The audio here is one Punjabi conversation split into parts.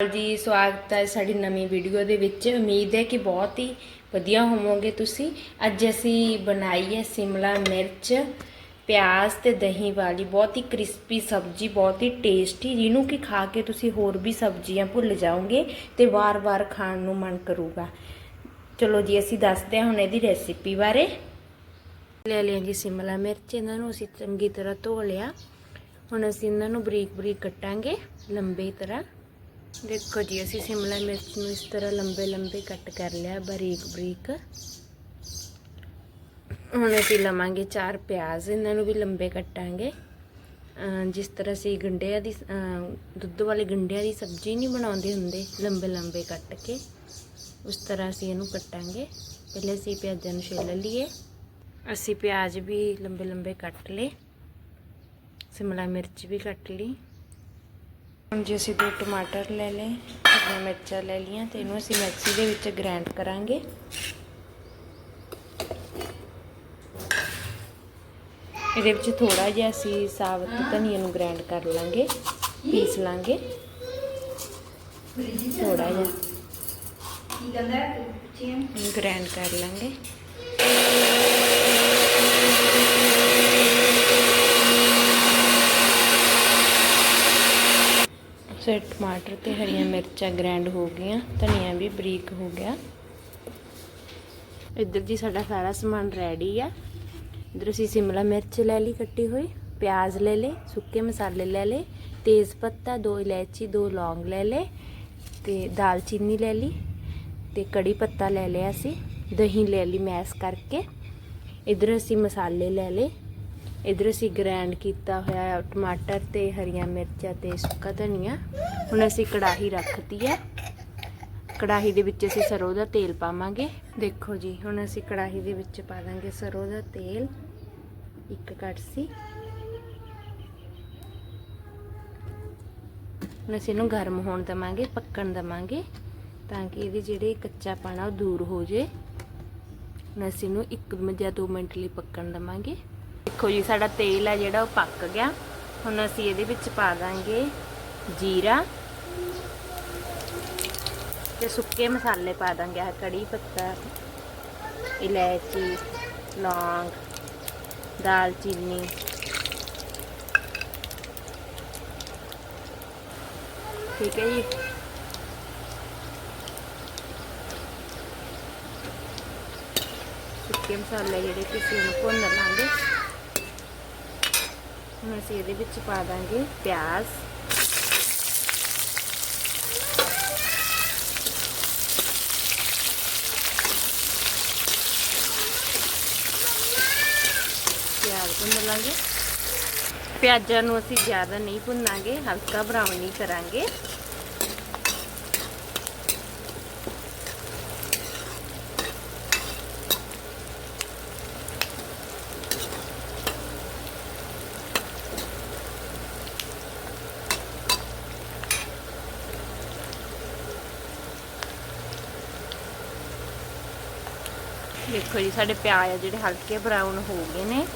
ਜੀ, ਸਵਾਗਤ ਹੈ ਸਾਡੀ ਨਵੀਂ ਵੀਡੀਓ ਦੇ ਵਿੱਚ। ਉਮੀਦ ਹੈ ਕਿ ਬਹੁਤ ਹੀ ਵਧੀਆ ਹੋਵੋਗੇ ਤੁਸੀਂ। ਅੱਜ ਅਸੀਂ ਬਣਾਈ ਹੈ ਸਿਮਲਾ ਮਿਰਚ, ਪਿਆਜ਼ ਤੇ ਦਹੀਂ ਵਾਲੀ। ਬਹੁਤ ਹੀ ਕ੍ਰਿਸਪੀ ਸਬਜ਼ੀ, ਬਹੁਤ ਹੀ ਟੇਸਟੀ। ਜਿਹਨੂੰ ਕਿ ਖਾ ਕੇ ਤੁਸੀਂ ਹੋਰ ਵੀ ਸਬਜ਼ੀਆਂ ਭੁੱਲ ਜਾਓਗੇ ਤੇ ਵਾਰ-ਵਾਰ ਖਾਣ ਨੂੰ ਮਨ ਕਰੂਗਾ। ਚਲੋ ਜੀ, ਅਸੀਂ ਦੱਸਦੇ ਹਾਂ ਹੁਣ ਇਹਦੀ ਰੈਸਿਪੀ ਬਾਰੇ। ਲੈ ਲਿਆ ਜੀ ਸਿਮਲਾ ਮਿਰਚ। ਇਹਨਾਂ ਨੂੰ ਅਸੀਂ ਚੰਗੀ ਤਰ੍ਹਾਂ ਧੋ ਲਿਆ। ਹੁਣ ਅਸੀਂ ਇਹਨਾਂ ਨੂੰ ਬਰੀਕ-ਬਰੀਕ ਕੱਟਾਂਗੇ, ਲੰਬੀ ਤਰ੍ਹਾਂ। ਦੇਖੋ ਜੀ, ਅਸੀਂ ਸ਼ਿਮਲਾ ਮਿਰਚ ਨੂੰ ਇਸ ਤਰ੍ਹਾਂ ਲੰਬੇ ਲੰਬੇ ਕੱਟ ਕਰ ਲਿਆ, ਬਰੀਕ ਬਰੀਕ। ਹੁਣ ਅਸੀਂ ਲਵਾਂਗੇ ਚਾਰ ਪਿਆਜ਼, ਇਹਨਾਂ ਨੂੰ ਵੀ ਲੰਬੇ ਕੱਟਾਂਗੇ। ਜਿਸ ਤਰ੍ਹਾਂ ਅਸੀਂ ਗੰਡਿਆਂ ਦੀ ਦੁੱਧ ਵਾਲੇ ਗੰਡਿਆਂ ਦੀ ਸਬਜ਼ੀ ਨਹੀਂ ਬਣਾਉਂਦੇ ਹੁੰਦੇ, ਲੰਬੇ ਲੰਬੇ ਕੱਟ ਕੇ, ਉਸ ਤਰ੍ਹਾਂ ਅਸੀਂ ਇਹਨੂੰ ਕੱਟਾਂਗੇ। ਪਹਿਲੇ ਅਸੀਂ ਪਿਆਜ਼ਾਂ ਨੂੰ ਛਿੱਲ ਲਈਏ। ਅਸੀਂ ਪਿਆਜ਼ ਵੀ ਲੰਬੇ ਲੰਬੇ ਕੱਟ ਲਏ, ਸ਼ਿਮਲਾ ਮਿਰਚ ਵੀ ਕੱਟ ਲਈ। ਹੁਣ ਜੀ ਅਸੀਂ ਦੋ ਟਮਾਟਰ ਲੈ ਲਏ, ਹਰੀਆਂ ਮਿਰਚਾਂ ਲੈ ਲਈਆਂ ਤੇ ਇਹਨੂੰ ਅਸੀਂ ਮਿਕਸੀ ਦੇ ਵਿੱਚ ਗ੍ਰਾਈਂਡ ਕਰਾਂਗੇ। ਇਹਦੇ ਵਿੱਚ ਥੋੜਾ ਜਿਹਾ ਅਸੀਂ ਸਾਬਤ ਧਨੀਆ ਨੂੰ ਗ੍ਰਾਈਂਡ ਕਰ ਲਾਂਗੇ, ਪੀਸ ਲਾਂਗੇ। ਥੋੜਾ ਜਿਹਾ। ਕੀ ਕਹਿੰਦਾ ਗ੍ਰਾਈਂਡ ਕਰ ਲਾਂਗੇ। ਸੇ ਟਮਾਟਰ ਤੇ ਹਰੀਆਂ ਮਿਰਚਾਂ ਗ੍ਰਾਈਂਡ ਹੋ ਗਈਆਂ, ਧਨੀਆ ਵੀ ਬਰੀਕ ਹੋ ਗਿਆ। ਇੱਧਰ ਜੀ ਸਾਡਾ ਸਾਰਾ ਸਮਾਨ ਰੈਡੀ ਆ। ਇੱਧਰ ਅਸੀਂ ਸਿਮਲਾ ਮਿਰਚ ਲੈ ਲਈ ਕੱਟੀ ਹੋਈ, ਪਿਆਜ਼ ਲੈ ਲਏ, ਸੁੱਕੇ ਮਸਾਲੇ ਲੈ ਲਏ, ਤੇਜ਼ ਪੱਤਾ, ਦੋ ਇਲਾਇਚੀ, ਦੋ ਲੌਂਗ ਲੈ ਲਏ ਤੇ ਦਾਲਚੀਨੀ ਲੈ ਲਈ ਤੇ ਕੜੀ ਪੱਤਾ ਲੈ ਲਿਆ ਸੀ, ਦਹੀਂ ਲੈ ਲਈ ਮੈਸ ਕਰਕੇ। ਇਧਰ ਅਸੀਂ ਮਸਾਲੇ ਲੈ ਲਏ ਇਧਰ ਅਸੀਂ ਗ੍ਰਾਈਂਡ ਕੀਤਾ ਹੋਇਆ ਟਮਾਟਰ ਤੇ ਹਰੀਆਂ ਮਿਰਚਾਂ ਤੇ ਸੁੱਕਾ ਧਨੀਆ। ਹੁਣ ਅਸੀਂ ਕੜਾਹੀ ਰੱਖਤੀ ਹੈ। ਕੜਾਹੀ ਦੇ ਵਿੱਚ ਅਸੀਂ ਸਰੋਂ ਦਾ ਤੇਲ ਪਾਵਾਂਗੇ। ਦੇਖੋ ਜੀ, ਹੁਣ ਅਸੀਂ ਕੜਾਹੀ ਦੇ ਵਿੱਚ ਪਾ ਦਾਂਗੇ ਸਰੋਂ ਦਾ ਤੇਲ। ਇੱਕ ਕੜਛੀ ਹੁਣ ਅਸੀਂ ਇਹਨੂੰ ਗਰਮ ਹੋਣ ਦਵਾਂਗੇ, ਪੱਕਣ ਦਵਾਂਗੇ ਤਾਂ ਕਿ ਇਹਦੇ ਜਿਹੜੇ ਕੱਚਾ ਪਾਣਾ ਉਹ ਦੂਰ ਹੋ ਜੇ ਹੁਣ ਅਸੀਂ ਇਹਨੂੰ 1 ਜਾਂ 2 ਮਿੰਟ ਲਈ ਪੱਕਣ ਦਵਾਂਗੇ। ਦੇਖੋ ਜੀ, ਸਾਡਾ ਤੇਲ ਹੈ ਜਿਹੜਾ, ਉਹ ਪੱਕ ਗਿਆ। ਹੁਣ ਅਸੀਂ ਇਹਦੇ ਵਿੱਚ ਪਾ ਦਾਂਗੇ ਜੀਰਾ ਤੇ ਸੁੱਕੇ ਮਸਾਲੇ ਪਾ ਦਾਂਗੇ। ਆ ਕੜੀ ਪੱਤਾ, ਇਲਾਇਚੀ, ਲੌਂਗ, ਦਾਲਚੀਨੀ। ਠੀਕ ਹੈ ਜੀ। ਸੁੱਕੇ ਮਸਾਲੇ ਜਿਹੜੇ ਕਿ ਅਸੀਂ ਭੁੰਨ ਲਾਂਗੇ। ਹੁਣ ਅਸੀਂ ਇਹਦੇ ਵਿੱਚ ਪਾ ਦਾਂਗੇ ਪਿਆਜ਼। ਪਿਆਜ਼ ਭੁੰਨ ਲਾਂਗੇ। ਪਿਆਜ਼ਾਂ ਨੂੰ ਅਸੀਂ ਜ਼ਿਆਦਾ ਨਹੀਂ ਭੁੰਨਾਂਗੇ, ਹਲਕਾ ਬਰਾਊਨ ਹੀ ਕਰਾਂਗੇ। ਦੇਖੋ ਜੀ, ਸਾਡੇ ਪਿਆਜ਼ ਆ ਜਿਹੜੇ ਹਲਕੇ ਬਰਾਊਨ ਹੋ ਗਏ ਨੇ।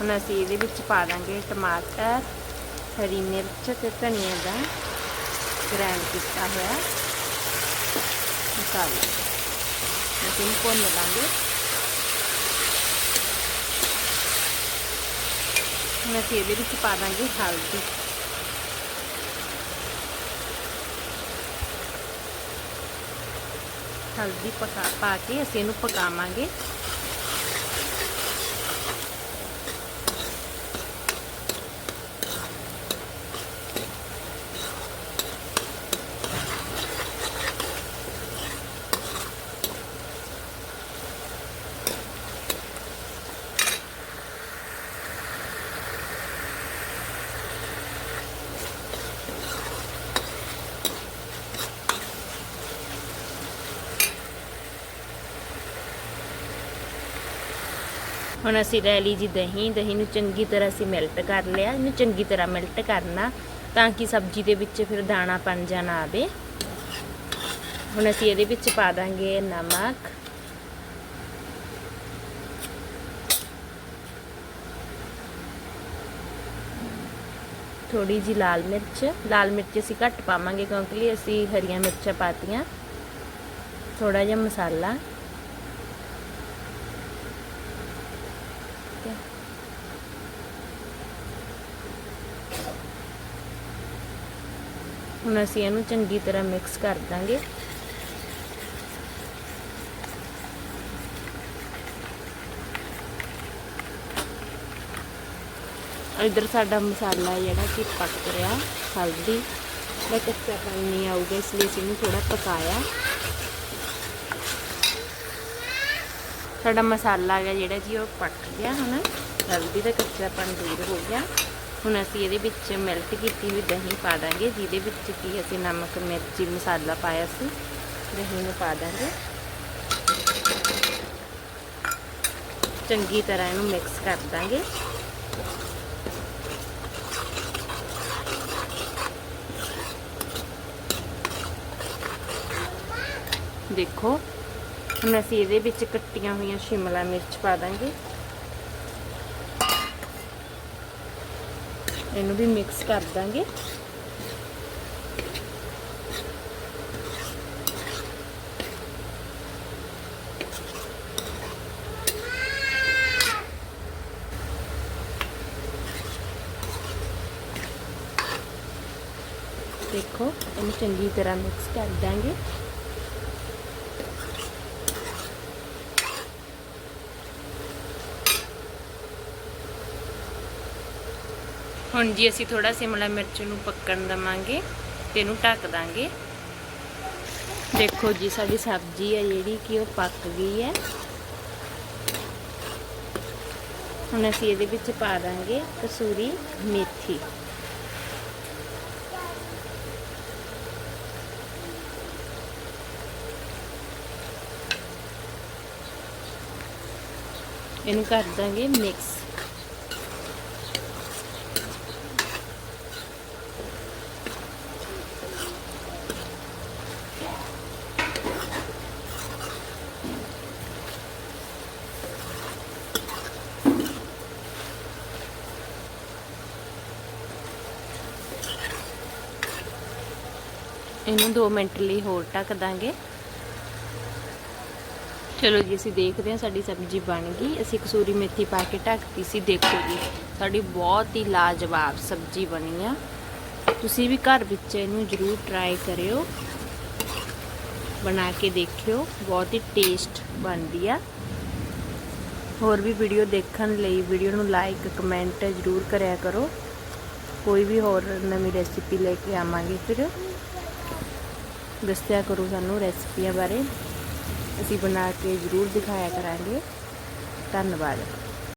ਹੁਣ ਅਸੀਂ ਇਹਦੇ ਵਿੱਚ ਪਾ ਦਾਂਗੇ ਟਮਾਟਰ, ਹਰੀ ਮਿਰਚ ਤੇ ਧਨੀਆ ਦਾ ਗ੍ਰਾਈਂਡ ਕੀਤਾ ਹੋਇਆ। ਮਸਾਲਾ। ਅਸੀਂ ਇਹਨੂੰ ਭੁੰਨ ਲਾਂਗੇ। ਹੁਣ ਅਸੀਂ ਇਹਦੇ ਵਿੱਚ ਪਾ ਦਾਂਗੇ ਹਲਦੀ। ਹਲਦੀ ਪਕਾ ਪਾ ਕੇ ਅਸੀਂ ਇਹਨੂੰ ਪਕਾਵਾਂਗੇ। ਹੁਣ ਅਸੀਂ ਲੈ ਲਈ ਜੀ ਦਹੀਂ ਦਹੀਂ ਨੂੰ ਚੰਗੀ ਤਰ੍ਹਾਂ ਅਸੀਂ ਮੈਲਟ ਕਰ ਲਿਆ, ਇਹਨੂੰ ਚੰਗੀ ਤਰ੍ਹਾਂ ਮੈਲਟ ਕਰਨਾ, ਤਾਂ ਕਿ ਸਬਜ਼ੀ ਦੇ ਵਿੱਚ ਫਿਰ ਦਾਣਾ ਪਣ ਜਾਣਾ ਆਵੇ। ਹੁਣ ਅਸੀਂ ਇਹਦੇ ਵਿੱਚ ਪਾ ਦਾਂਗੇ ਨਮਕ। ਥੋੜੀ ਜੀ ਲਾਲ ਮਿਰਚ ਲਾਲ ਮਿਰਚ ਅਸੀਂ ਘੱਟ ਪਾਵਾਂਗੇ ਕਿਉਂਕਿ ਅਸੀਂ ਹਰੀਆਂ ਮਿਰਚਾਂ ਪਾਤੀਆਂ। ਥੋੜਾ ਜਿਹਾ ਮਸਾਲਾ। ਠੀਕ ਹੁਣ ਅਸੀਂ ਇਹਨੂੰ ਚੰਗੀ ਤਰ੍ਹਾਂ ਮਿਕਸ ਕਰ ਦਾਂਗੇ। ਇਧਰ ਸਾਡਾ ਮਸਾਲਾ ਜਿਹੜਾ ਕਿ ਪੱਕ ਰਿਹਾ, ਹਲਦੀ। ਦਾ ਕੱਚਾ ਪਾਣੀ ਨਹੀਂ ਆਊਗਾ, ਇਸ ਲਈ ਅਸੀਂ ਇਹਨੂੰ ਥੋੜਾ ਪਕਾਇਆ। ਸਾਡਾ ਮਸਾਲਾ ਹੈਗਾ ਜਿਹੜਾ ਜੀ ਉਹ ਪੱਕ ਗਿਆ ਹੁਣ। ਹਲਦੀ ਦਾ ਕੱਚਾ ਪਾਣੀ ਦੂਰ ਹੋ ਗਿਆ। ਹੁਣ ਅਸੀਂ ਇਹਦੇ ਵਿੱਚ ਮੈਲਟ ਕੀਤੀ ਹੋਈ ਦਹੀਂ ਪਾ ਦਾਂਗੇ, ਜਿਹਦੇ ਵਿੱਚ ਕੀ ਅਸੀਂ ਨਮਕ, ਮਿਰਚੀ, ਮਸਾਲਾ ਪਾਇਆ ਸੀ, ਦਹੀਂ ਨੂੰ ਪਾ ਦਾਂਗੇ। ਚੰਗੀ ਤਰ੍ਹਾਂ ਇਹਨੂੰ ਮਿਕਸ ਕਰ ਦਾਂਗੇ। ਦੇਖੋ ਹੁਣ ਅਸੀਂ ਇਹਦੇ ਵਿੱਚ ਕੱਟੀਆਂ ਹੋਈਆਂ ਸ਼ਿਮਲਾ ਮਿਰਚ ਪਾ ਦਾਂਗੇ। ਇਹਨੂੰ ਵੀ ਮਿਕਸ ਕਰ ਦਾਂਗੇ। ਦੇਖੋ, ਇਹਨੂੰ ਚੰਗੀ ਤਰ੍ਹਾਂ ਮਿਕਸ ਕਰ ਦਾਂਗੇ। ਹੁਣ ਜੀ ਅਸੀਂ ਥੋੜਾ ਸਿਮਲਾ ਮਿਰਚ ਨੂੰ ਪੱਕਣ ਦਵਾਂਗੇ ਤੇ ਇਹਨੂੰ ਢੱਕ ਦਾਂਗੇ। ਦੇਖੋ ਜੀ, ਸਾਡੀ ਸਬਜ਼ੀ ਹੈ ਜਿਹੜੀ ਕਿ ਉਹ ਪੱਕ ਗਈ ਹੈ। ਹੁਣ ਅਸੀਂ ਇਹਦੇ ਵਿੱਚ ਪਾ ਦਾਂਗੇ ਕਸੂਰੀ ਮੇਥੀ। ਇਹਨੂੰ ਕਰ ਦਾਂਗੇ ਮਿਕਸ। ਇਹਨੂੰ 2 ਮਿੰਟ ਲਈ ਹੋਰ ਢੱਕ ਦਾਂਗੇ। ਚਲੋ ਜੀ, ਅਸੀਂ ਦੇਖਦੇ ਹਾਂ ਸਾਡੀ ਸਬਜ਼ੀ ਬਣ ਗਈ। ਅਸੀਂ ਕਸੂਰੀ ਮੇਥੀ ਪਾ ਕੇ ਢੱਕਤੀ ਸੀ। ਦੇਖੋ ਜੀ, ਸਾਡੀ ਬਹੁਤ ਹੀ ਲਾਜਵਾਬ ਸਬਜ਼ੀ ਬਣੀ ਆ। ਤੁਸੀਂ ਵੀ ਘਰ ਵਿੱਚ ਇਹਨੂੰ ਜ਼ਰੂਰ ਟਰਾਈ ਕਰਿਓ। ਬਣਾ ਕੇ ਦੇਖਿਓ, ਬਹੁਤ ਹੀ ਟੇਸਟ ਬਣਦੀ ਆ। ਹੋਰ ਵੀ ਵੀਡੀਓ ਦੇਖਣ ਲਈ ਵੀਡੀਓ ਨੂੰ ਲਾਈਕ ਕਮੈਂਟ ਜ਼ਰੂਰ ਕਰਿਆ ਕਰੋ। ਕੋਈ ਵੀ ਹੋਰ ਨਵੀਂ ਰੈਸਿਪੀ ਲੈ ਕੇ ਆਵਾਂਗੇ ਫਿਰ। ਦੱਸਿਆ ਕਰੋ ਸਾਨੂੰ ਰੈਸਪੀਆਂ ਬਾਰੇ। ਅਸੀਂ ਬਣਾ ਕੇ ਜ਼ਰੂਰ ਦਿਖਾਇਆ ਕਰਾਂਗੇ। ਧੰਨਵਾਦ।